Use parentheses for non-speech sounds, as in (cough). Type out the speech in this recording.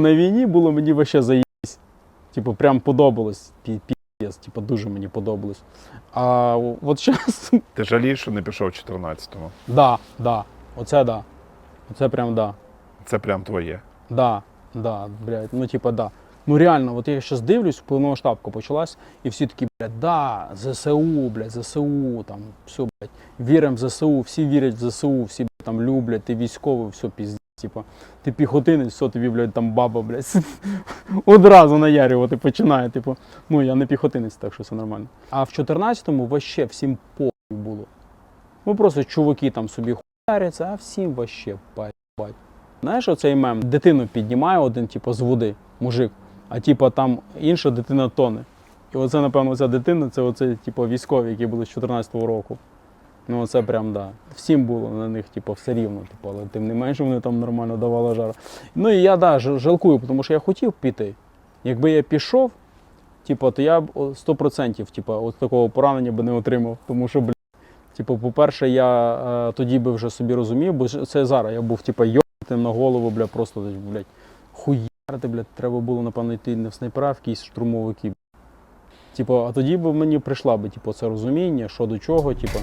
на війні було мені вообще заїсть. Типу, прям подобалось. Піздець, типу, дуже мені подобалось. А от зараз, Ти жалієш, що не пішов в 14-му. да, да. Оце да. Оце прям да. Це прям твоє. Да, да, блядь, ну типа да. Ну реально, от я зараз дивлюсь, повномасштабка почалась, і всі такі, блядь, да, ЗСУ, блядь, ЗСУ, там, все, блядь, віримо в ЗСУ, всі вірять в ЗСУ, всі блядь, там люблять, ти військовий, все, піздець, типа, ти піхотинець, все, тобі, блядь, там баба, блядь, (laughs) одразу наярювати починає, типу, ну я не піхотинець, так що все нормально. А в 14-му вообще всім похуй було. Ну просто чуваки там собі хуяряться, а всім вообще поїбать. Знаєш, оцей мем, дитину піднімає один, типу, з води, мужик, а типу там інша дитина тоне. І оце, напевно, ця дитина це оце, типу, військові, які були з 14-го року. Ну, це прям да. Всім було на них, типу, все рівно, типу, але тим не менше вони там нормально давали жар. Ну і я да, жалкую, тому що я хотів піти. Якби я пішов, типу, то я б о, 100% типу, от такого поранення би не отримав. Тому що, блядь, типу, по-перше, я е, тоді би вже собі розумів, бо це зараз я був, типу, йобнутим на голову, бля, просто, блядь, хуярити, блядь, треба було, напевно, йти не в снайпера, в якісь штурмовики. Типу, а тоді б мені прийшла би, типу, це розуміння, що до чого, типу.